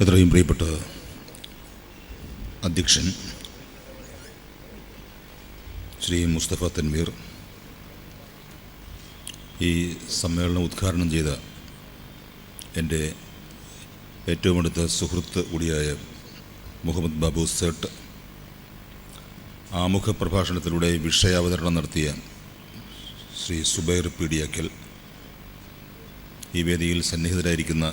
എത്രയും പ്രിയപ്പെട്ട അധ്യക്ഷൻ ശ്രീ മുസ്തഫ തൻവീർ ഈ സമ്മേളനം ഉദ്ഘാടനം ചെയ്ത എന്റെ ഏറ്റവും അടുത്ത സുഹൃത്ത് കൂടിയായ മുഹമ്മദ് ബാബു സേട്ട് ആമുഖ പ്രഭാഷണത്തിലൂടെ വിഷയാവതരണം നടത്തിയ ശ്രീ സുബൈർ പീഡിയാക്കൽ ഈ വേദിയിൽ സന്നിഹിതരായിരിക്കുന്ന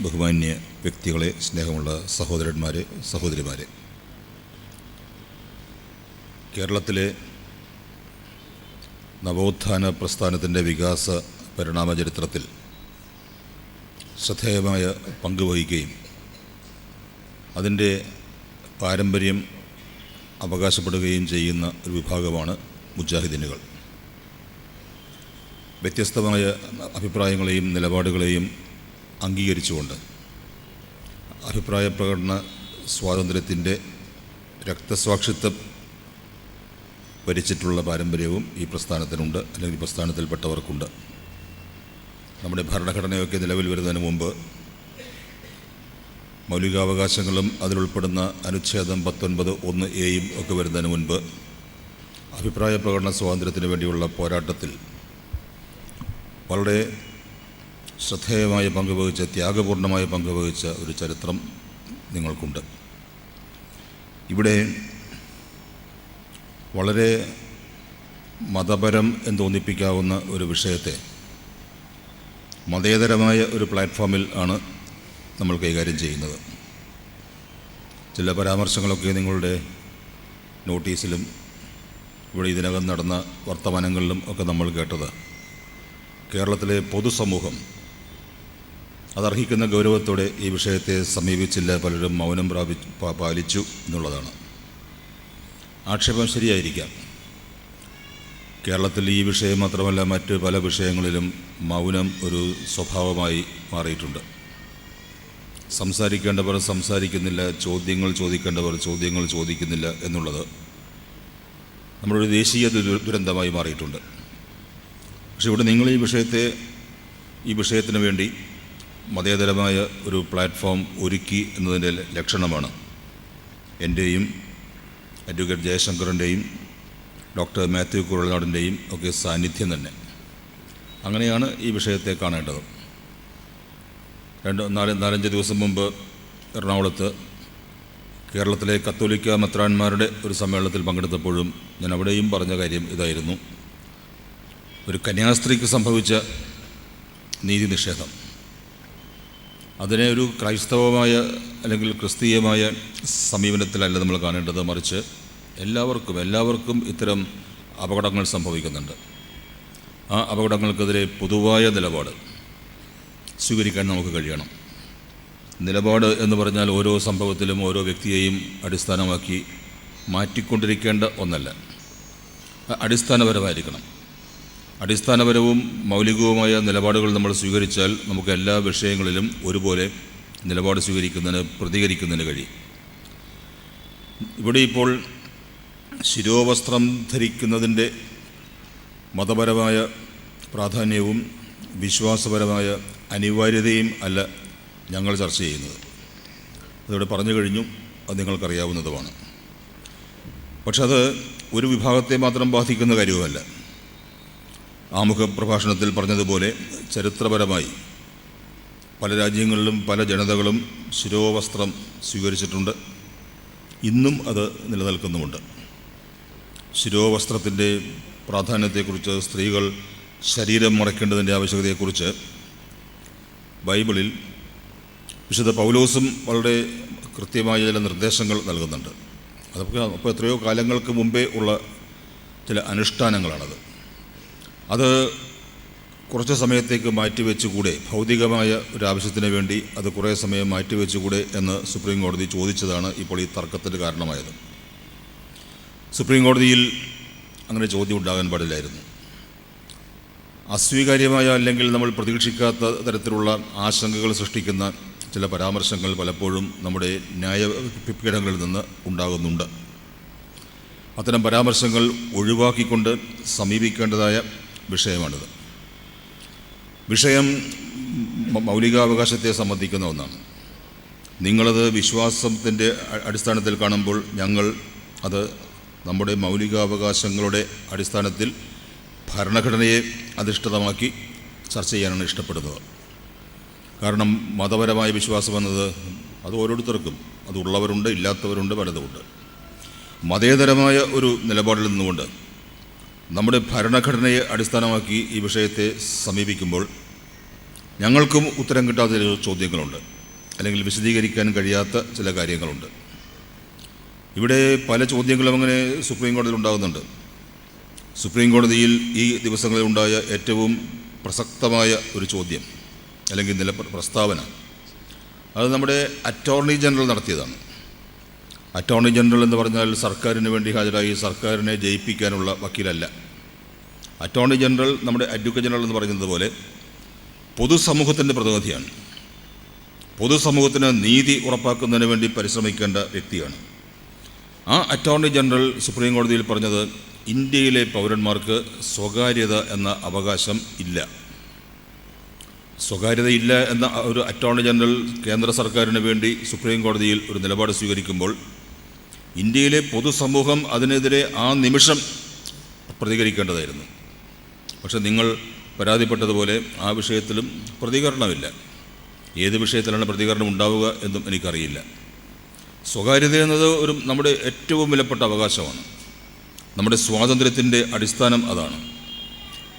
ബഹുമാന്യ വ്യക്തികളെ സ്നേഹമുള്ള സഹോദരന്മാരെ സഹോദരിമാരെ. കേരളത്തിലെ നവോത്ഥാന പ്രസ്ഥാനത്തിന്റെ വികാസ പരിണാമ ചരിത്രത്തിൽ ശ്രദ്ധേയമായ പങ്കുവഹിക്കുകയും അതിന്റെ പാരമ്പര്യം അവകാശപ്പെടുകയും ചെയ്യുന്ന ഒരു വിഭാഗമാണ് മുജാഹിദീനുകൾ. വ്യത്യസ്തമായ അഭിപ്രായങ്ങളെയും നിലപാടുകളെയും അംഗീകരിച്ചുകൊണ്ട് അഭിപ്രായ പ്രകടന സ്വാതന്ത്ര്യത്തിന്റെ രക്തസാക്ഷിത്വം വരിച്ചിട്ടുള്ള പാരമ്പര്യവും ഈ പ്രസ്ഥാനത്തിനുണ്ട് അല്ലെങ്കിൽ പ്രസ്ഥാനത്തിൽപ്പെട്ടവർക്കുണ്ട്. നമ്മുടെ ഭരണഘടനയൊക്കെ നിലവിൽ വരുന്നതിന് മുമ്പ് മൗലികാവകാശങ്ങളും അതിലുൾപ്പെടുന്ന അനുച്ഛേദം പത്തൊൻപത് ഒന്ന് എയും ഒക്കെ വരുന്നതിന് മുൻപ് അഭിപ്രായ പ്രകടന സ്വാതന്ത്ര്യത്തിന് വേണ്ടിയുള്ള പോരാട്ടത്തിൽ വളരെ ശ്രദ്ധേയമായ പങ്കുവഹിച്ച ത്യാഗപൂർണമായ പങ്കുവഹിച്ച ഒരു ചരിത്രം നിങ്ങൾക്കുണ്ട്. ഇവിടെ വളരെ മതപരം എന്ന് തോന്നിപ്പിക്കാവുന്ന ഒരു വിഷയത്തെ മതേതരമായ ഒരു പ്ലാറ്റ്ഫോമിൽ ആണ് നമ്മൾ കൈകാര്യം ചെയ്യുന്നത്. ചില പരാമർശങ്ങളൊക്കെ നിങ്ങളുടെ നോട്ടീസിലും ഇവിടെ ഇതിനകം നടന്ന വർത്തമാനങ്ങളിലും ഒക്കെ നമ്മൾ കേട്ടത്. കേരളത്തിലെ പൊതുസമൂഹം അതർഹിക്കുന്ന ഗൗരവത്തോടെ ഈ വിഷയത്തെ സമീപിച്ചില്ല പലരും മൗനം പ്രാപി പാലിച്ചു എന്നുള്ളതാണ്. ആക്ഷേപം ശരിയായിരിക്കാം. കേരളത്തിൽ ഈ വിഷയം മാത്രമല്ല മറ്റ് പല വിഷയങ്ങളിലും മൗനം ഒരു സ്വഭാവമായി മാറിയിട്ടുണ്ട്. സംസാരിക്കേണ്ടവർ സംസാരിക്കുന്നില്ല ചോദ്യങ്ങൾ ചോദിക്കേണ്ടവർ ചോദ്യങ്ങൾ ചോദിക്കുന്നില്ല എന്നുള്ളത് നമ്മളൊരു ദേശീയ ദുര- ദുരന്തമായി മാറിയിട്ടുണ്ട്. പക്ഷെ ഇവിടെ നിങ്ങൾ ഈ വിഷയത്തെ ഈ വിഷയത്തിന് വേണ്ടി മതേതരമായ ഒരു പ്ലാറ്റ്ഫോം ഒരുക്കി എന്നതിന്റെ ലക്ഷണമാണ് എന്റെയും അഡ്വക്കേറ്റ് ജയശങ്കറിന്റെയും ഡോക്ടർ മാത്യു കുഴൽനാടിന്റെയും ഒക്കെ സാന്നിധ്യം തന്നെ. അങ്ങനെയാണ് ഈ വിഷയത്തെ കാണേണ്ടത്. രണ്ട് നാല് നാലഞ്ച് ദിവസം മുമ്പ് എറണാകുളത്ത് കേരളത്തിലെ കത്തോലിക്ക മെത്രാന്മാരുടെ ഒരു സമ്മേളനത്തിൽ പങ്കെടുത്തപ്പോഴും ഞാൻ അവിടെയും പറഞ്ഞ കാര്യം ഇതായിരുന്നു. ഒരു കന്യാസ്ത്രീക്ക് സംഭവിച്ച നീതി നിഷേധം. അതിനെ ഒരു ക്രൈസ്തവമായ അല്ലെങ്കിൽ ക്രിസ്തീയമായ സമീപനത്തിലല്ല നമ്മൾ കാണേണ്ടത്. മറിച്ച് എല്ലാവർക്കും എല്ലാവർക്കും ഇത്തരം അപകടങ്ങൾ സംഭവിക്കുന്നുണ്ട്. ആ അപകടങ്ങൾക്കെതിരെ പൊതുവായ നിലപാട് സ്വീകരിക്കാൻ നമുക്ക് കഴിയണം. നിലപാട് എന്ന് പറഞ്ഞാൽ ഓരോ സംഭവത്തിലും ഓരോ വ്യക്തിയെയും അടിസ്ഥാനമാക്കി മാറ്റിക്കൊണ്ടിരിക്കേണ്ട ഒന്നല്ല. അടിസ്ഥാനപരമായിരിക്കണം. അടിസ്ഥാനപരവും മൗലികവുമായ നിലപാടുകൾ നമ്മൾ സ്വീകരിച്ചാൽ നമുക്ക് എല്ലാ വിഷയങ്ങളിലും ഒരുപോലെ നിലപാട് സ്വീകരിക്കുന്നതിന് പ്രതികരിക്കുന്നതിന് കഴിയും. ഇവിടെ ഇപ്പോൾ ശിരോവസ്ത്രം ധരിക്കുന്നതിന്റെ മതപരമായ പ്രാധാന്യവും വിശ്വാസപരമായ അനിവാര്യതയും അല്ല ഞങ്ങൾ ചർച്ച ചെയ്യുന്നത്. അതിവിടെ പറഞ്ഞു കഴിഞ്ഞു അത് നിങ്ങൾക്കറിയാവുന്നതുമാണ്. പക്ഷെ അത് ഒരു വിഭാഗത്തെ മാത്രം ബാധിക്കുന്ന കാര്യവുമല്ല. ആമുഖ പ്രഭാഷണത്തിൽ പറഞ്ഞതുപോലെ ചരിത്രപരമായി പല രാജ്യങ്ങളിലും പല ജനതകളും ശിരോവസ്ത്രം സ്വീകരിച്ചിട്ടുണ്ട്. ഇന്നും അത് നിലനിൽക്കുന്നുമുണ്ട്. ശിരോവസ്ത്രത്തിന്റെ പ്രാധാന്യത്തെക്കുറിച്ച് സ്ത്രീകൾ ശരീരം മറയ്ക്കേണ്ടതിന്റെ ആവശ്യകതയെക്കുറിച്ച് ബൈബിളിൽ വിശുദ്ധ പൗലോസും വളരെ കൃത്യമായ ചില നിർദ്ദേശങ്ങൾ നൽകുന്നുണ്ട്. അതൊക്കെ അപ്പോൾ എത്രയോ കാലങ്ങൾക്ക് മുമ്പേ ഉള്ള ചില അനുഷ്ഠാനങ്ങളാണത്. അത് കുറച്ച് സമയത്തേക്ക് മാറ്റിവെച്ചുകൂടെ? ഭൗതികമായ ഒരു ആവശ്യത്തിന് വേണ്ടി അത് കുറേ സമയം മാറ്റിവെച്ചുകൂടെ എന്ന് സുപ്രീം കോടതി ചോദിച്ചതാണ് ഇപ്പോൾ ഈ തർക്കത്തിന് കാരണമായത്. സുപ്രീം കോടതിയിൽ അങ്ങനെ ചോദ്യം ഉണ്ടാകാൻ പാടില്ലായിരുന്നു. അസ്വീകാര്യമായ അല്ലെങ്കിൽ നമ്മൾ പ്രതീക്ഷിക്കാത്ത തരത്തിലുള്ള ആശങ്കകൾ സൃഷ്ടിക്കുന്ന ചില പരാമർശങ്ങൾ പലപ്പോഴും നമ്മുടെ ന്യായ ന്യായപീഠങ്ങളിൽ നിന്ന് ഉണ്ടാകുന്നുണ്ട്. അത്തരം പരാമർശങ്ങൾ ഒഴിവാക്കിക്കൊണ്ട് സമീപിക്കേണ്ടതായ വിഷയമാണിത്. വിഷയം മൗലികാവകാശത്തെ സംബന്ധിക്കുന്ന ഒന്നാണ്. നിങ്ങളത് വിശ്വാസത്തിന്റെ അടിസ്ഥാനത്തിൽ കാണുമ്പോൾ ഞങ്ങൾ അത് നമ്മുടെ മൗലികാവകാശങ്ങളുടെ അടിസ്ഥാനത്തിൽ ഭരണഘടനയെ അധിഷ്ഠിതമാക്കി ചർച്ച ചെയ്യാനാണ് ഇഷ്ടപ്പെടുന്നത്. കാരണം മതപരമായ വിശ്വാസം എന്നത് അത് ഓരോരുത്തർക്കും അത് ഉള്ളവരുണ്ട് ഇല്ലാത്തവരുണ്ട് പലതുമുണ്ട്. മതേതരമായ ഒരു നിലപാടിൽ നിന്നുകൊണ്ട് നമ്മുടെ ഭരണഘടനയെ അടിസ്ഥാനമാക്കി ഈ വിഷയത്തെ സമീപിക്കുമ്പോൾ ഞങ്ങൾക്കും ഉത്തരം കിട്ടാത്ത ചില ചോദ്യങ്ങളുണ്ട് അല്ലെങ്കിൽ വിശദീകരിക്കാൻ കഴിയാത്ത ചില കാര്യങ്ങളുണ്ട്. ഇവിടെ പല ചോദ്യങ്ങളും അങ്ങനെ സുപ്രീം കോടതിയിൽ ഉണ്ടാകുന്നുണ്ട്. സുപ്രീം കോടതിയിൽ ഈ ദിവസങ്ങളിൽ ഉണ്ടായ ഏറ്റവും പ്രസക്തമായ ഒരു ചോദ്യം അല്ലെങ്കിൽ നില പ്രസ്താവന അത് നമ്മുടെ അറ്റോർണി ജനറൽ നടത്തിയതാണ്. അറ്റോർണി ജനറൽ എന്ന് പറഞ്ഞാൽ സർക്കാരിന് വേണ്ടി ഹാജരായി സർക്കാരിനെ ജയിപ്പിക്കാനുള്ള വക്കീലല്ല. അറ്റോർണി ജനറൽ നമ്മുടെ അഡ്വക്കേറ്റ് ജനറൽ എന്ന് പറയുന്നത് പോലെ പൊതുസമൂഹത്തിന്റെ പ്രതിനിധിയാണ്. പൊതുസമൂഹത്തിന് നീതി ഉറപ്പാക്കുന്നതിന് വേണ്ടി പരിശ്രമിക്കേണ്ട വ്യക്തിയാണ്. ആ അറ്റോർണി ജനറൽ സുപ്രീം കോടതിയിൽ പറഞ്ഞത് ഇന്ത്യയിലെ പൗരന്മാർക്ക് സ്വകാര്യത എന്ന അവകാശം ഇല്ല. സ്വകാര്യതയില്ല എന്ന ഒരു അറ്റോർണി ജനറൽ കേന്ദ്ര സർക്കാരിന് വേണ്ടി സുപ്രീം കോടതിയിൽ ഒരു നിലപാട് സ്വീകരിക്കുമ്പോൾ ഇന്ത്യയിലെ പൊതുസമൂഹം അതിനെതിരെ ആ നിമിഷം പ്രതികരിക്കേണ്ടതായിരുന്നു. പക്ഷെ നിങ്ങൾ പരാതിപ്പെട്ടതുപോലെ ആ വിഷയത്തിലും പ്രതികരണമില്ല. ഏത് വിഷയത്തിലാണ് പ്രതികരണം ഉണ്ടാവുക എന്നും എനിക്കറിയില്ല. സ്വകാര്യത എന്നത് ഒരു നമ്മുടെ ഏറ്റവും വിലപ്പെട്ട അവകാശമാണ്. നമ്മുടെ സ്വാതന്ത്ര്യത്തിന്റെ അടിസ്ഥാനം അതാണ്.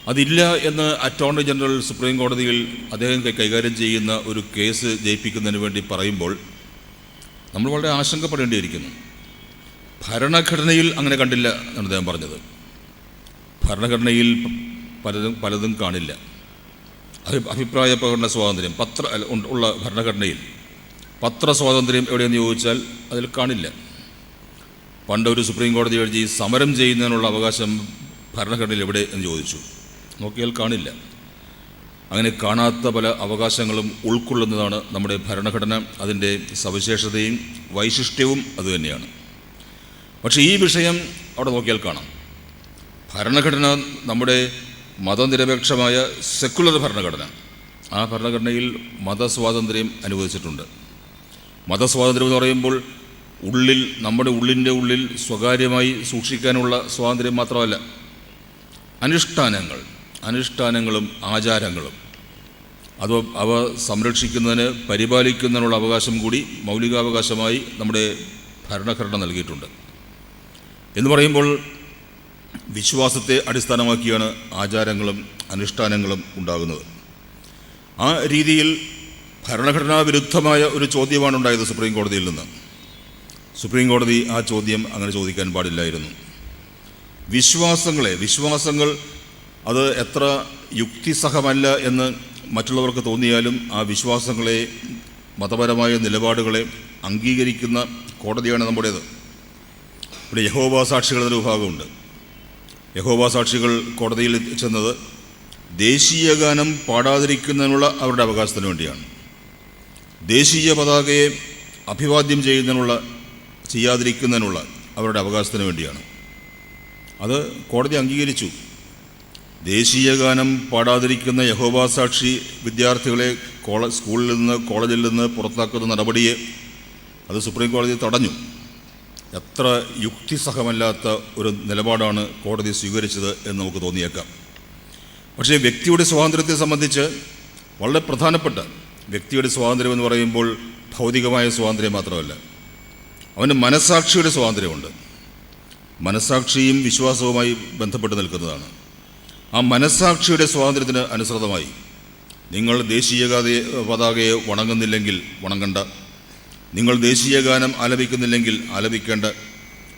അതില്ല എന്ന് അറ്റോർണി ജനറൽ സുപ്രീം കോടതിയിൽ അദ്ദേഹം കൈകാര്യം ചെയ്യുന്ന ഒരു കേസ് ജയിപ്പിക്കുന്നതിന് വേണ്ടി പറയുമ്പോൾ നമ്മൾ വളരെ ആശങ്കപ്പെടേണ്ടിയിരിക്കുന്നു. ഭരണഘടനയിൽ അങ്ങനെ കണ്ടില്ല എന്നാണ് അദ്ദേഹം പറഞ്ഞത്. ഭരണഘടനയിൽ പലതും പലതും കാണില്ല. അഭി അഭിപ്രായ പ്രകടന സ്വാതന്ത്ര്യം പത്ര ഉള്ള ഭരണഘടനയിൽ പത്ര സ്വാതന്ത്ര്യം എവിടെയെന്ന് ചോദിച്ചാൽ അതിൽ കാണില്ല. പണ്ടൊരു സുപ്രീം കോടതി എഴുതി സമരം ചെയ്യുന്നതിനുള്ള അവകാശം ഭരണഘടനയിൽ എവിടെ എന്ന് ചോദിച്ചു. നോക്കിയാൽ കാണില്ല. അങ്ങനെ കാണാത്ത പല അവകാശങ്ങളും ഉൾക്കൊള്ളുന്നതാണ് നമ്മുടെ ഭരണഘടന. അതിന്റെ സവിശേഷതയും വൈശിഷ്ട്യവും അതുതന്നെയാണ്. പക്ഷേ ഈ വിഷയം അവിടെ നോക്കിയാൽ കാണാം. ഭരണഘടന നമ്മുടെ മതനിരപേക്ഷമായ സെക്കുലർ ഭരണഘടന. ആ ഭരണഘടനയിൽ മതസ്വാതന്ത്ര്യം അനുവദിച്ചിട്ടുണ്ട്. മതസ്വാതന്ത്ര്യം എന്ന് പറയുമ്പോൾ ഉള്ളിൽ നമ്മുടെ ഉള്ളിന്റെ ഉള്ളിൽ സ്വകാര്യമായി സൂക്ഷിക്കാനുള്ള സ്വാതന്ത്ര്യം മാത്രമല്ല അനുഷ്ഠാനങ്ങൾ അനുഷ്ഠാനങ്ങളും ആചാരങ്ങളും അത് അവ സംരക്ഷിക്കുന്നതിന് പരിപാലിക്കുന്നതിനുള്ള അവകാശം കൂടി മൗലികാവകാശമായി നമ്മുടെ ഭരണഘടന നൽകിയിട്ടുണ്ട്. എന്ന് പറയുമ്പോൾ വിശ്വാസത്തെ അടിസ്ഥാനമാക്കിയാണ് ആചാരങ്ങളും അനുഷ്ഠാനങ്ങളും ഉണ്ടാകുന്നത്. ആ രീതിയിൽ ഭരണഘടനാ വിരുദ്ധമായ ഒരു ചോദ്യമാണ് ഉണ്ടായത് സുപ്രീം കോടതിയിൽ നിന്ന്. സുപ്രീം കോടതി ആ ചോദ്യം അങ്ങനെ ചോദിക്കാൻ പാടില്ലായിരുന്നു. വിശ്വാസങ്ങളെ വിശ്വാസങ്ങൾ അത് എത്ര യുക്തിസഹമല്ല എന്ന് മറ്റുള്ളവർക്ക് തോന്നിയാലും ആ വിശ്വാസങ്ങളെ മതപരമായ നിലപാടുകളെ അംഗീകരിക്കുന്ന കോടതിയാണ് നമ്മുടേത്. ഇവിടെ യഹോബ സാക്ഷികളുടെ വിഭാഗമുണ്ട്. യഹോബ സാക്ഷികൾ കോടതിയിൽ ചെന്നത് ദേശീയ ഗാനം പാടാതിരിക്കുന്നതിനുള്ള അവരുടെ അവകാശത്തിന് വേണ്ടിയാണ്. ദേശീയ പതാകയെ അഭിവാദ്യം ചെയ്യുന്നതിനുള്ള ചെയ്യാതിരിക്കുന്നതിനുള്ള അവരുടെ അവകാശത്തിന് വേണ്ടിയാണ്. അത് കോടതി അംഗീകരിച്ചു. ദേശീയ ഗാനം പാടാതിരിക്കുന്ന യഹോബ സാക്ഷി വിദ്യാർത്ഥികളെ കോള സ്കൂളിൽ നിന്ന് കോളേജിൽ നിന്ന് പുറത്താക്കുന്ന നടപടിയെ അത് സുപ്രീം കോടതി തടഞ്ഞു. എത്ര യുക്തിസഹമല്ലാത്ത ഒരു നിലപാടാണ് കോടതി സ്വീകരിച്ചത് എന്ന് നമുക്ക് തോന്നിയേക്കാം. പക്ഷേ വ്യക്തിയുടെ സ്വാതന്ത്ര്യത്തെ സംബന്ധിച്ച് വളരെ പ്രധാനപ്പെട്ട വ്യക്തിയുടെ സ്വാതന്ത്ര്യം എന്ന് പറയുമ്പോൾ ഭൗതികമായ സ്വാതന്ത്ര്യം മാത്രമല്ല അവന് മനസാക്ഷിയുടെ സ്വാതന്ത്ര്യമുണ്ട്. മനസാക്ഷിയും വിശ്വാസവുമായി ബന്ധപ്പെട്ട് നിൽക്കുന്നതാണ്. ആ മനസാക്ഷിയുടെ സ്വാതന്ത്ര്യത്തിന് അനുസൃതമായി നിങ്ങൾ ദേശീയ പതാകയെ വണങ്ങുന്നില്ലെങ്കിൽ വണങ്ങണ്ട. നിങ്ങൾ ദേശീയ ഗാനം ആലപിക്കുന്നില്ലെങ്കിൽ ആലപിക്കേണ്ട.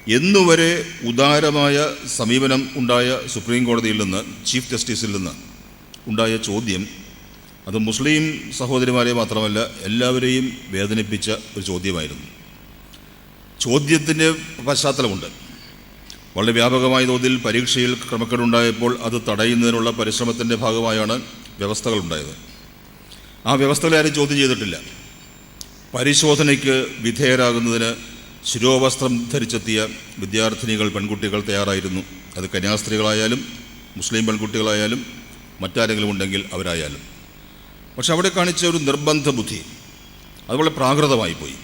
എന്നുവരെ ഉദാരമായ സമീപനം ഉണ്ടായ സുപ്രീം കോടതിയിൽ നിന്ന് ചീഫ് ജസ്റ്റിസിൽ നിന്ന് ഉണ്ടായ ചോദ്യം അത് മുസ്ലിം സഹോദരിമാരെ മാത്രമല്ല എല്ലാവരെയും വേദനിപ്പിച്ച ഒരു ചോദ്യമായിരുന്നു. ചോദ്യത്തിന്റെ പശ്ചാത്തലമുണ്ട്. വളരെ വ്യാപകമായ തോതിൽ പരീക്ഷയിൽ ക്രമക്കേടുണ്ടായപ്പോൾ അത് തടയുന്നതിനുള്ള പരിശ്രമത്തിന്റെ ഭാഗമായാണ് വ്യവസ്ഥകളുണ്ടായത്. ആ വ്യവസ്ഥകളെ ആരും ചോദ്യം ചെയ്തിട്ടില്ല. പരിശോധനയ്ക്ക് വിധേയരാകുന്നതിന് ശിരോവസ്ത്രം ധരിച്ചെത്തിയ വിദ്യാർത്ഥിനികൾ പെൺകുട്ടികൾ തയ്യാറായിരുന്നു. അത് കന്യാസ്ത്രീകളായാലും മുസ്ലിം പെൺകുട്ടികളായാലും മറ്റാരെങ്കിലും ഉണ്ടെങ്കിൽ അവരായാലും. പക്ഷെ അവിടെ കാണിച്ച ഒരു നിർബന്ധ ബുദ്ധി. അതുപോലെ പ്രാകൃതമായി പോയി.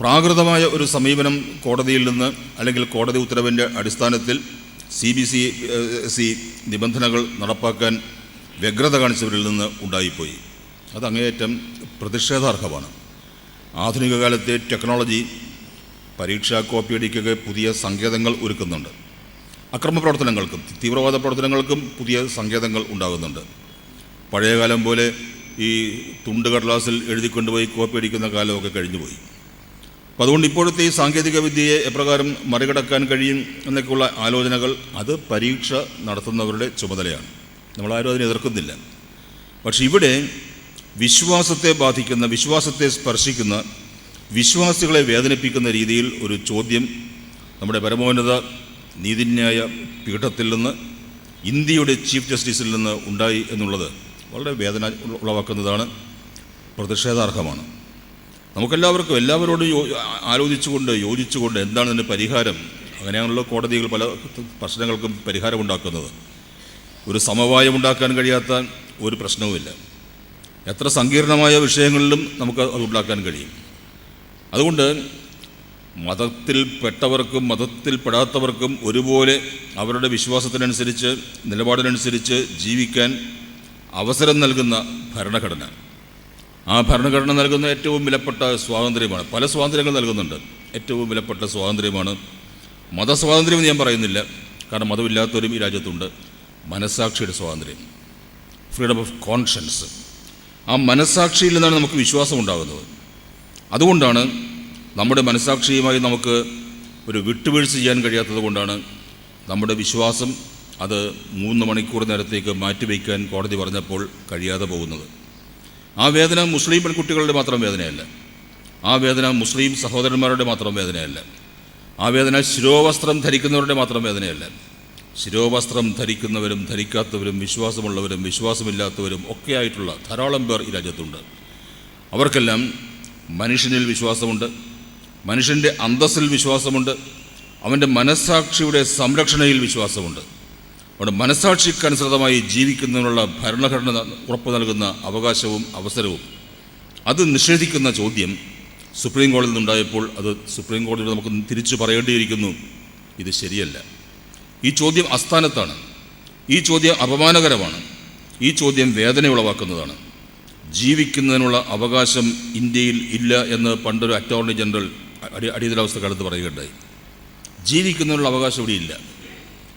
പ്രാകൃതമായ ഒരു സമീപനം കോടതിയിൽ നിന്ന് അല്ലെങ്കിൽ കോടതി ഉത്തരവിന്റെ അടിസ്ഥാനത്തിൽ സി ബി സി സി നിബന്ധനകൾ നടപ്പാക്കാൻ വ്യഗ്രത കാണിച്ചവരിൽ നിന്ന് ഉണ്ടായിപ്പോയി. അത് അങ്ങേയറ്റം പ്രതിഷേധാർഹമാണ്. ആധുനിക കാലത്തെ ടെക്നോളജി പരീക്ഷാ കോപ്പിയടിക്കൊക്കെ പുതിയ സങ്കേതങ്ങൾ ഒരുക്കുന്നുണ്ട്. അക്രമ പ്രവർത്തനങ്ങൾക്കും തീവ്രവാദ പ്രവർത്തനങ്ങൾക്കും പുതിയ സങ്കേതങ്ങൾ ഉണ്ടാകുന്നുണ്ട്. പഴയകാലം പോലെ ഈ തുണ്ട് കടലാസിൽ എഴുതിക്കൊണ്ടുപോയി കോപ്പി അടിക്കുന്ന കാലമൊക്കെ കഴിഞ്ഞുപോയി. അപ്പം അതുകൊണ്ട് ഇപ്പോഴത്തെ ഈ സാങ്കേതികവിദ്യയെ എപ്രകാരം മറികടക്കാൻ കഴിയും എന്നൊക്കെയുള്ള ആലോചനകൾ അത് പരീക്ഷ നടത്തുന്നവരുടെ ചുമതലയാണ്. നമ്മളാരും അതിനെ എതിർക്കുന്നില്ല. പക്ഷെ ഇവിടെ വിശ്വാസത്തെ ബാധിക്കുന്ന വിശ്വാസത്തെ സ്പർശിക്കുന്ന വിശ്വാസികളെ വേദനിപ്പിക്കുന്ന രീതിയിൽ ഒരു ചോദ്യം നമ്മുടെ പരമോന്നത നീതിന്യായ പീഠത്തിൽ നിന്ന് ഇന്ത്യയുടെ ചീഫ് ജസ്റ്റിസിൽ നിന്ന് ഉണ്ടായി എന്നുള്ളത് വളരെ വേദന ഉളവാക്കുന്നതാണ് പ്രതിഷേധാർഹമാണ്. നമുക്കെല്ലാവർക്കും എല്ലാവരോടും യോ ആലോചിച്ചുകൊണ്ട് യോജിച്ചുകൊണ്ട് എന്താണ് ഇതിന്റെ പരിഹാരം? അങ്ങനെയാണല്ലോ കോടതികൾ പല പ്രശ്നങ്ങൾക്കും പരിഹാരമുണ്ടാക്കുന്നത്. ഒരു സമവായം ഉണ്ടാക്കാൻ കഴിയാത്ത ഒരു പ്രശ്നവുമില്ല. എത്ര സങ്കീർണമായ വിഷയങ്ങളിലും നമുക്ക് ഉണ്ടാക്കാൻ കഴിയും. അതുകൊണ്ട് മതത്തിൽപ്പെട്ടവർക്കും മതത്തിൽ പെടാത്തവർക്കും ഒരുപോലെ അവരുടെ വിശ്വാസത്തിനനുസരിച്ച് നിലപാടിനനുസരിച്ച് ജീവിക്കാൻ അവസരം നൽകുന്ന ഭരണഘടന. ആ ഭരണഘടന നൽകുന്ന ഏറ്റവും വിലപ്പെട്ട സ്വാതന്ത്ര്യമാണ്. പല സ്വാതന്ത്ര്യങ്ങൾ നൽകുന്നുണ്ട്. ഏറ്റവും വിലപ്പെട്ട സ്വാതന്ത്ര്യമാണ് മതസ്വാതന്ത്ര്യം ഞാൻ പറയുന്നില്ല. കാരണം മതമില്ലാത്തവരും ഈ രാജ്യത്തുണ്ട്. മനസ്സാക്ഷിയുടെ സ്വാതന്ത്ര്യം. ഫ്രീഡം ഓഫ് കോൺഷ്യൻസ് ആ മനസ്സാക്ഷിയിൽ നിന്നാണ് നമുക്ക് വിശ്വാസം ഉണ്ടാകുന്നത് അതുകൊണ്ടാണ് നമ്മുടെ മനസ്സാക്ഷിയുമായി നമുക്ക് ഒരു വിട്ടുവീഴ്ച ചെയ്യാൻ കഴിയാത്തത് കൊണ്ടാണ് നമ്മുടെ വിശ്വാസം അത് മൂന്ന് മണിക്കൂർ നേരത്തേക്ക് മാറ്റിവെക്കാൻ കോടതി പറഞ്ഞപ്പോൾ കഴിയാതെ പോകുന്നത്. ആ വേദന മുസ്ലിം പെൺകുട്ടികളുടെ മാത്രം വേദനയല്ല. ആ വേദന മുസ്ലിം സഹോദരന്മാരുടെ മാത്രം വേദനയല്ല. ആ വേദന ശിരോവസ്ത്രം ധരിക്കുന്നവരുടെ മാത്രം വേദനയല്ല. ശിരോവസ്ത്രം ധരിക്കുന്നവരും ധരിക്കാത്തവരും വിശ്വാസമുള്ളവരും വിശ്വാസമില്ലാത്തവരും ഒക്കെയായിട്ടുള്ള ധാരാളം പേർ ഈ രാജ്യത്തുണ്ട്. അവർക്കെല്ലാം മനുഷ്യനിൽ വിശ്വാസമുണ്ട് മനുഷ്യന്റെ അന്തസ്സിൽ വിശ്വാസമുണ്ട് അവന്റെ മനസ്സാക്ഷിയുടെ സംരക്ഷണയിൽ വിശ്വാസമുണ്ട്. അവിടെ മനസ്സാക്ഷിക്കനുസൃതമായി ജീവിക്കുന്നതിനുള്ള ഭരണഘടന ഉറപ്പു നൽകുന്ന അവകാശവും അവസരവും അത് നിഷേധിക്കുന്ന ചോദ്യം സുപ്രീം കോടതിയിൽ നിന്നുണ്ടായപ്പോൾ അത് സുപ്രീം കോടതിയോട് നമുക്ക് തിരിച്ചു പറയേണ്ടിയിരിക്കുന്നു. ഇത് ശരിയല്ല. ഈ ചോദ്യം അസ്ഥാനത്താണ് ഈ ചോദ്യം അപമാനകരമാണ്. ഈ ചോദ്യം വേദന ഉളവാക്കുന്നതാണ്. ജീവിക്കുന്നതിനുള്ള അവകാശം ഇന്ത്യയിൽ ഇല്ല എന്ന് പണ്ടൊരു അറ്റോർണി ജനറൽ അടി അടിയന്തരാവസ്ഥ കാലത്ത് പറയുകയുണ്ടായി. ജീവിക്കുന്നതിനുള്ള അവകാശം ഇവിടെ ഇല്ല.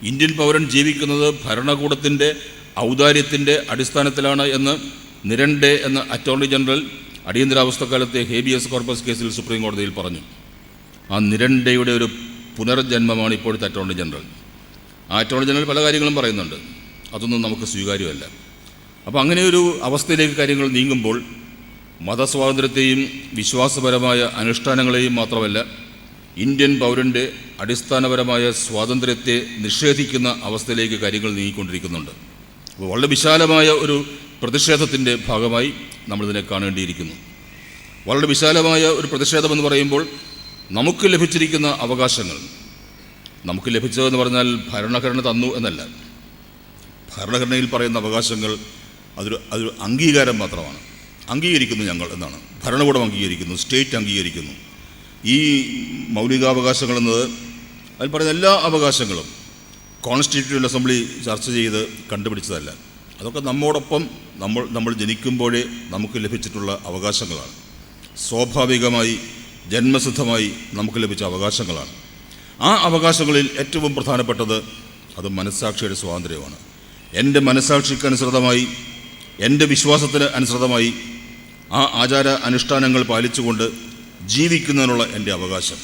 ഇന്ത്യൻ പൗരൻ ജീവിക്കുന്നത് ഭരണകൂടത്തിന്റെ ഔദാര്യത്തിന്റെ അടിസ്ഥാനത്തിലാണ് എന്ന് നിരണ്ടേ എന്ന അറ്റോർണി ജനറൽ അടിയന്തരാവസ്ഥക്കാലത്തെ ഹേബിയസ് കോർപ്പസ് കേസിൽ സുപ്രീം കോടതിയിൽ പറഞ്ഞു. ആ നിരണ്ടയുടെ ഒരു പുനർജന്മമാണ് ഇപ്പോഴത്തെ അറ്റോർണി ജനറൽ ആ ജനറൽ പല കാര്യങ്ങളും പറയുന്നുണ്ട്. അതൊന്നും നമുക്ക് സ്വീകാര്യമല്ല. അപ്പോൾ അങ്ങനെ ഒരു അവസ്ഥയിലേക്ക് കാര്യങ്ങൾ നീങ്ങുമ്പോൾ മതസ്വാതന്ത്ര്യത്തെയും വിശ്വാസപരമായ അനുഷ്ഠാനങ്ങളെയും മാത്രമല്ല ഇന്ത്യൻ പൗരന്റെ അടിസ്ഥാനപരമായ സ്വാതന്ത്ര്യത്തെ നിഷേധിക്കുന്ന അവസ്ഥയിലേക്ക് കാര്യങ്ങൾ നീങ്ങിക്കൊണ്ടിരിക്കുന്നുണ്ട്. അപ്പോൾ വളരെ വിശാലമായ ഒരു പ്രതിഷേധത്തിന്റെ ഭാഗമായി നമ്മളിതിനെ കാണേണ്ടിയിരിക്കുന്നു. വളരെ വിശാലമായ ഒരു പ്രതിഷേധമെന്ന് പറയുമ്പോൾ നമുക്ക് ലഭിച്ചിരിക്കുന്ന അവകാശങ്ങൾ നമുക്ക് ലഭിച്ചതെന്ന് പറഞ്ഞാൽ ഭരണഘടന തന്നു എന്നല്ല. ഭരണഘടനയിൽ പറയുന്ന അവകാശങ്ങൾ അതൊരു അതൊരു അംഗീകാരം മാത്രമാണ്. അംഗീകരിക്കുന്നു ഞങ്ങൾ എന്നാണ്. ഭരണകൂടം അംഗീകരിക്കുന്നു സ്റ്റേറ്റ് അംഗീകരിക്കുന്നു. ഈ മൗലികാവകാശങ്ങൾ എന്നത് അതിൽ പറയുന്ന എല്ലാ അവകാശങ്ങളും കോൺസ്റ്റിറ്റ്യൂട്ട് അസംബ്ലി ചർച്ച ചെയ്ത് കണ്ടുപിടിച്ചതല്ല. അതൊക്കെ നമ്മോടൊപ്പം നമ്മൾ നമ്മൾ ജനിക്കുമ്പോഴേ നമുക്ക് ലഭിച്ചിട്ടുള്ള അവകാശങ്ങളാണ്. സ്വാഭാവികമായി ജന്മസിദ്ധമായി നമുക്ക് ലഭിച്ച അവകാശങ്ങളാണ്. ആ അവകാശങ്ങളിൽ ഏറ്റവും പ്രധാനപ്പെട്ടത് അത് മനസ്സാക്ഷിയുടെ സ്വാതന്ത്ര്യമാണ്. എന്റെ മനസ്സാക്ഷിക്ക് അനുസൃതമായി എന്റെ വിശ്വാസത്തിന് അനുസൃതമായി ആ ആചാര അനുഷ്ഠാനങ്ങൾ പാലിച്ചുകൊണ്ട് ജീവിക്കുന്നതിനുള്ള എന്റെ അവകാശം.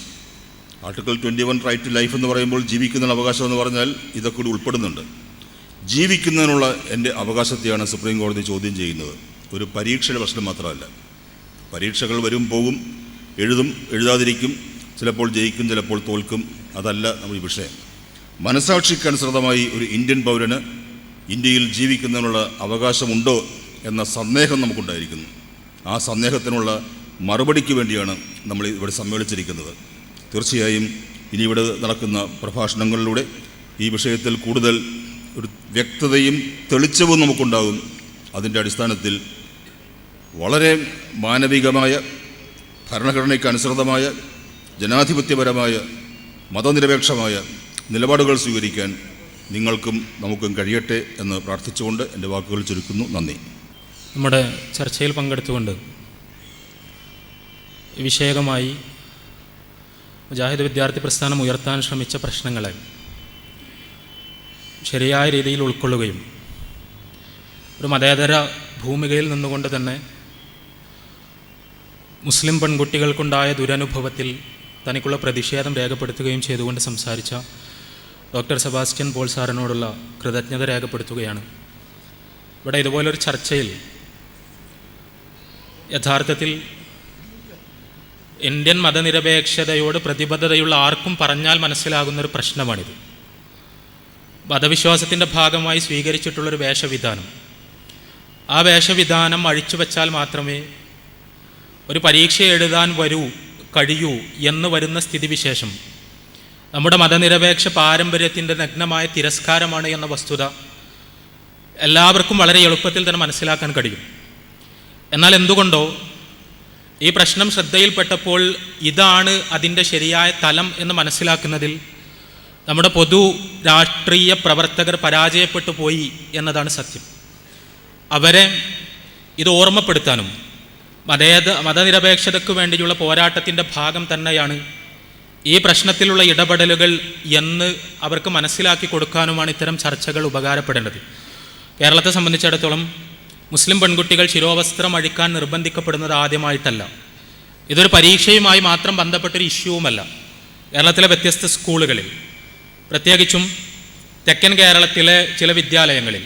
Article twenty one right to life എന്ന് പറയുമ്പോൾ ജീവിക്കുന്നതിനുള്ള അവകാശം എന്ന് പറഞ്ഞാൽ ഇതൊക്കെ കൂടി ഉൾപ്പെടുന്നുണ്ട്. ജീവിക്കുന്നതിനുള്ള എന്റെ അവകാശത്തെയാണ് സുപ്രീം കോടതി ചോദ്യം ചെയ്യുന്നത്. ഒരു പരീക്ഷയുടെ പ്രശ്നം മാത്രമല്ല. പരീക്ഷകൾ വരും പോകും എഴുതും എഴുതാതിരിക്കും ചിലപ്പോൾ ജയിക്കും ചിലപ്പോൾ തോൽക്കും. അതല്ല നമ്മുടെ വിഷയം. മനസാക്ഷിക്കനുസൃതമായി ഒരു ഇന്ത്യൻ പൗരന് ഇന്ത്യയിൽ ജീവിക്കുന്നതിനുള്ള അവകാശമുണ്ടോ എന്ന സന്ദേഹം നമുക്കുണ്ടായിരിക്കുന്നു. ആ സന്ദേഹത്തിനുള്ള മറുപടിക്ക് വേണ്ടിയാണ് നമ്മൾ ഇവിടെ സമ്മേളിച്ചിരിക്കുന്നത്. തീർച്ചയായും ഇനി ഇവിടെ നടക്കുന്ന പ്രഭാഷണങ്ങളിലൂടെ ഈ വിഷയത്തിൽ കൂടുതൽ ഒരു വ്യക്തതയും തെളിച്ചവും നമുക്കുണ്ടാകും. അതിന്റെ അടിസ്ഥാനത്തിൽ വളരെ മാനവികമായ ഭരണഘടനയ്ക്ക് അനുസൃതമായ ജനാധിപത്യപരമായ മതനിരപേക്ഷമായ നിലപാടുകൾ സ്വീകരിക്കാൻ നിങ്ങൾക്കും നമുക്കും കഴിയട്ടെ എന്ന് പ്രാർത്ഥിച്ചുകൊണ്ട് എന്റെ വാക്കുകൾ ചുരുക്കുന്നു. നന്ദി. നമ്മുടെ ചർച്ചയിൽ പങ്കെടുത്തുകൊണ്ട് വിഷയകമായി മുജാഹിദ് വിദ്യാർത്ഥി പ്രസ്ഥാനം ഉയർത്താൻ ശ്രമിച്ച പ്രശ്നങ്ങളെ ശരിയായ രീതിയിൽ ഉൾക്കൊള്ളുകയും ഒരു മതേതര ഭൂമികയിൽ നിന്നുകൊണ്ട് തന്നെ മുസ്ലിം പെൺകുട്ടികൾക്കുണ്ടായ ദുരനുഭവത്തിൽ തനിക്കുള്ള പ്രതിഷേധം രേഖപ്പെടുത്തുകയും ചെയ്തുകൊണ്ട് സംസാരിച്ച ഡോക്ടർ സെബാസ്റ്റ്യൻ പോൾ സാറിനോടുള്ള കൃതജ്ഞത രേഖപ്പെടുത്തുകയാണ്. ഇവിടെ ഇതുപോലൊരു ചർച്ചയിൽ യഥാർത്ഥത്തിൽ ഇന്ത്യൻ മതനിരപേക്ഷതയോട് പ്രതിബദ്ധതയുള്ള ആർക്കും പറഞ്ഞാൽ മനസ്സിലാകുന്നൊരു പ്രശ്നമാണിത്. മതവിശ്വാസത്തിന്റെ ഭാഗമായി സ്വീകരിച്ചിട്ടുള്ളൊരു വേഷവിധാനം. ആ വേഷവിധാനം അഴിച്ചുവെച്ചാൽ മാത്രമേ ഒരു പരീക്ഷ എഴുതാൻ വരൂ കഴിയൂ എന്ന് വരുന്ന സ്ഥിതിവിശേഷം. നമ്മുടെ മതനിരപേക്ഷ പാരമ്പര്യത്തിന്റെ നഗ്നമായ തിരസ്കാരമാണ് എന്ന വസ്തുത എല്ലാവർക്കും വളരെ എളുപ്പത്തിൽ തന്നെ മനസ്സിലാക്കാൻ കഴിയും. എന്നാൽ എന്തുകൊണ്ടോ ഈ പ്രശ്നം ശ്രദ്ധയിൽപ്പെട്ടപ്പോൾ ഇതാണ് അതിന്റെ ശരിയായ തലം എന്ന് മനസ്സിലാക്കുന്നതിൽ നമ്മുടെ പൊതു രാഷ്ട്രീയ പ്രവർത്തകർ പരാജയപ്പെട്ടു പോയി എന്നതാണ് സത്യം. അവരെ ഇത് ഓർമ്മപ്പെടുത്താനും മതേത മതനിരപേക്ഷതയ്ക്ക് വേണ്ടിയുള്ള പോരാട്ടത്തിന്റെ ഭാഗം തന്നെയാണ് ഈ പ്രശ്നത്തിലുള്ള ഇടപെടലുകൾ എന്ന് അവർക്ക് മനസ്സിലാക്കി കൊടുക്കാനുമാണ് ഇത്തരം ചർച്ചകൾ ഉപകാരപ്പെടേണ്ടത്. കേരളത്തെ സംബന്ധിച്ചിടത്തോളം മുസ്ലിം പെൺകുട്ടികൾ ശിരോവസ്ത്രം അഴിക്കാൻ നിർബന്ധിക്കപ്പെടുന്നത് ആദ്യമായിട്ടല്ല. ഇതൊരു പരീക്ഷയുമായി മാത്രം ബന്ധപ്പെട്ടൊരു ഇഷ്യൂവുമല്ല. കേരളത്തിലെ വ്യത്യസ്ത സ്കൂളുകളിൽ പ്രത്യേകിച്ചും തെക്കൻ കേരളത്തിലെ ചില വിദ്യാലയങ്ങളിൽ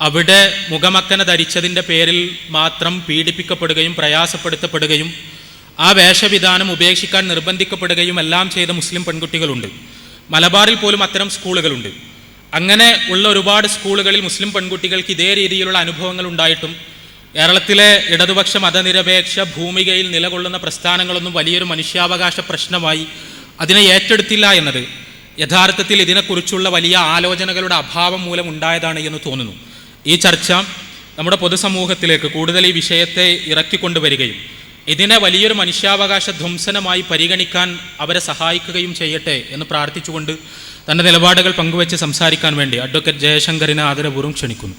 അവിടെ മുഖമക്കന ധരിച്ചതിന്റെ പേരിൽ മാത്രം പീഡിപ്പിക്കപ്പെടുകയും പ്രയാസപ്പെടുത്തപ്പെടുകയും ആ വേഷവിധാനം ഉപേക്ഷിക്കാൻ നിർബന്ധിക്കപ്പെടുകയും എല്ലാം ചെയ്ത മുസ്ലിം പെൺകുട്ടികളുണ്ട്. മലബാറിൽ പോലും അത്തരം സ്കൂളുകളുണ്ട്. അങ്ങനെ ഉള്ള ഒരുപാട് സ്കൂളുകളിൽ മുസ്ലിം പെൺകുട്ടികൾക്ക് ഇതേ രീതിയിലുള്ള അനുഭവങ്ങൾ ഉണ്ടായിട്ടും കേരളത്തിലെ ഇടതുപക്ഷ മതനിരപേക്ഷ ഭൂമികയിൽ നിലകൊള്ളുന്ന പ്രസ്ഥാനങ്ങളൊന്നും വലിയൊരു മനുഷ്യാവകാശ പ്രശ്നമായി അതിനെ ഏറ്റെടുത്തില്ല എന്നത് യഥാർത്ഥത്തിൽ ഇതിനെക്കുറിച്ചുള്ള വലിയ ആലോചനകളുടെ അഭാവം മൂലം ഉണ്ടായതാണ് എന്ന് തോന്നുന്നു. ഈ ചർച്ച നമ്മുടെ പൊതുസമൂഹത്തിലേക്ക് കൂടുതൽ ഈ വിഷയത്തെ ഇറക്കിക്കൊണ്ടുവരികയും ഇതിനെ വലിയൊരു മനുഷ്യാവകാശ ധ്വംസനമായി പരിഗണിക്കാൻ അവരെ സഹായിക്കുകയും ചെയ്യട്ടെ എന്ന് പ്രാർത്ഥിച്ചുകൊണ്ട് തന്റെ നിലപാടുകൾ പങ്കുവച്ച് സംസാരിക്കാൻ വേണ്ടി അഡ്വക്കേറ്റ് ജയശങ്കറിനെ ആദരപൂർവം ക്ഷണിക്കുന്നു.